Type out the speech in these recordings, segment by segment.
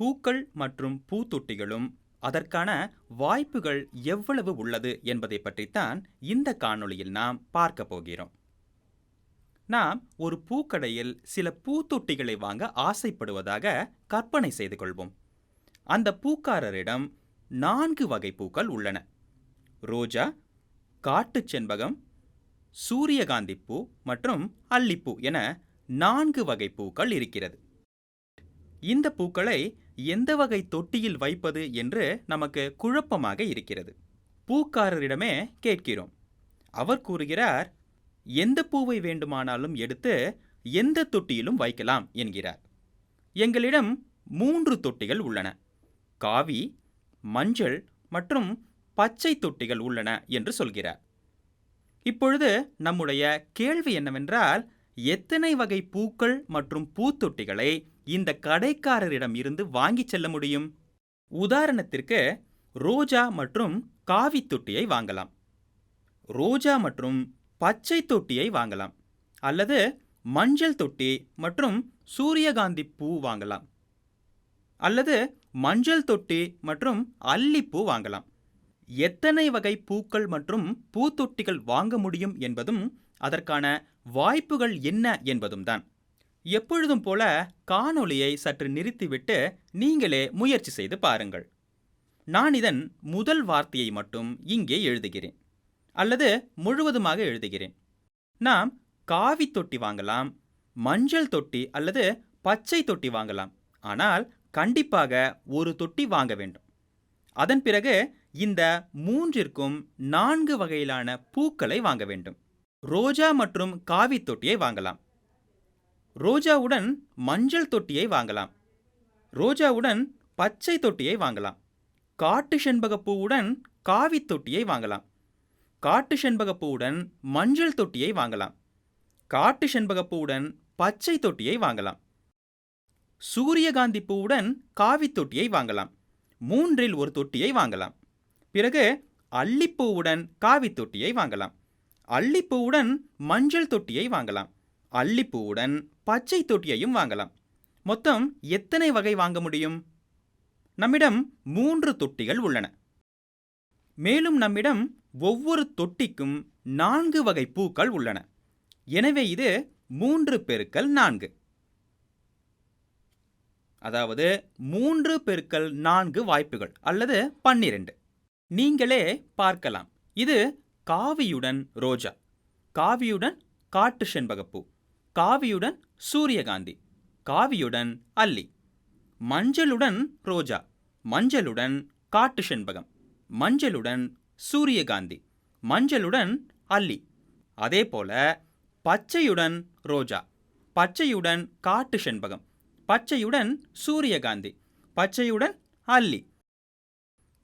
பூக்கள் மற்றும் பூத்தொட்டிகளும் அதற்கான வாய்ப்புகள் எவ்வளவு உள்ளது என்பதை பற்றித்தான் இந்த காணொளியில் நாம் பார்க்க போகிறோம். நாம் ஒரு பூக்கடையில் சில பூத்தொட்டிகளை வாங்க ஆசைப்படுவதாக கற்பனை செய்து கொள்வோம். அந்த பூக்காரரிடம் நான்கு வகை பூக்கள் உள்ளன. ரோஜா காட்டுச் செண்பகம் சூரியகாந்தி பூ மற்றும் அல்லிப்பூ என நான்கு வகை பூக்கள் இருக்கிறது. இந்த பூக்களை எந்த வகை தொட்டியில் வைப்பது என்று நமக்கு குழப்பமாக இருக்கிறது. பூக்காரரிடமே கேட்கிறோம். அவர் கூறுகிறார் எந்த பூவை வேண்டுமானாலும் எடுத்து எந்த தொட்டியிலும் வைக்கலாம் என்கிறார். எங்களிடம் மூன்று தொட்டிகள் உள்ளன. காவி மஞ்சள் மற்றும் பச்சை தொட்டிகள் உள்ளன என்று சொல்கிறார். இப்பொழுது நம்முடைய கேள்வி என்னவென்றால் எத்தனை வகை பூக்கள் மற்றும் பூத்தொட்டிகளை இந்த கடைக்காரரிடம் இருந்து வாங்கிச் செல்ல முடியும்? உதாரணத்திற்கு ரோஜா மற்றும் காவி தொட்டியை வாங்கலாம். ரோஜா மற்றும் பச்சை தொட்டியை வாங்கலாம். அல்லது மஞ்சள் தொட்டி மற்றும் சூரியகாந்தி பூ வாங்கலாம். அல்லது மஞ்சள் தொட்டி மற்றும் அல்லிப்பூ வாங்கலாம். எத்தனை வகை பூக்கள் மற்றும் பூத்தொட்டிகள் வாங்க முடியும் என்பதும் அதற்கான வாய்ப்புகள் என்ன என்பதும் தான். எப்பொழுதும் போல காணொளியை சற்று நிறுத்திவிட்டு நீங்களே முயற்சி செய்து பாருங்கள். நான் இதன் முதல் வார்த்தையை மட்டும் இங்கே எழுதுகிறேன். அல்லது முழுவதுமாக எழுதுகிறேன். நாம் காவி தொட்டி வாங்கலாம் மஞ்சள் தொட்டி அல்லது பச்சை தொட்டி வாங்கலாம். ஆனால் கண்டிப்பாக ஒரு தொட்டி வாங்க வேண்டும். அதன் பிறகு இந்த மூன்றிற்கும் நான்கு வகையிலான பூக்களை வாங்க வேண்டும். ரோஜா மற்றும் காவி தொட்டியை வாங்கலாம். ரோஜாவுடன் மஞ்சள் தொட்டியை வாங்கலாம். ரோஜாவுடன் பச்சை தொட்டியை வாங்கலாம். காட்டு செண்பகப்பூவுடன் காவி தொட்டியை வாங்கலாம். காட்டு செண்பகப்பூவுடன் மஞ்சள் தொட்டியை வாங்கலாம். காட்டு செண்பகப்பூவுடன் பச்சை தொட்டியை வாங்கலாம். சூரியகாந்தி பூவுடன் காவி தொட்டியை வாங்கலாம். மூன்றில் ஒரு தொட்டியை வாங்கலாம். பிறகு அல்லிப்பூவுடன் காவி தொட்டியை வாங்கலாம். அல்லிப்பூவுடன் மஞ்சள் தொட்டியை வாங்கலாம். அல்லிப்பூவுடன் பச்சை தொட்டியையும் வாங்கலாம். மொத்தம் எத்தனை வகை வாங்க முடியும்? நம்மிடம் மூன்று தொட்டிகள் உள்ளன. மேலும் நம்மிடம் ஒவ்வொரு தொட்டிக்கும் நான்கு வகை பூக்கள் உள்ளன. எனவே இது மூன்று பெருக்கல் நான்கு. அதாவது மூன்று பெருக்கல் நான்கு வாய்ப்புகள் அல்லது பன்னிரண்டு. நீங்களே பார்க்கலாம். இது காவியுடன் ரோஜா காவியுடன் காட்டு செண்பகப்பூ. காவியுடன் சூரியகாந்தி காவியுடன் அல்லி மஞ்சளுடன் ரோஜா மஞ்சளுடன் காட்டு செண்பகம் மஞ்சளுடன் சூரியகாந்தி மஞ்சளுடன் அல்லி அதே போல பச்சையுடன் ரோஜா பச்சையுடன் காட்டு செண்பகம் பச்சையுடன் சூரியகாந்தி பச்சையுடன் அல்லி.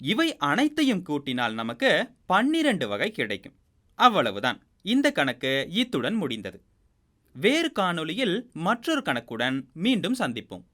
இவை அனைத்தையும் கூட்டினால் நமக்கு பன்னிரண்டு வகை கிடைக்கும். அவ்வளவுதான். இந்த கணக்கு இத்துடன் முடிந்தது. வேறு காணொளியில் மற்றொரு கணக்குடன் மீண்டும் சந்திப்போம்.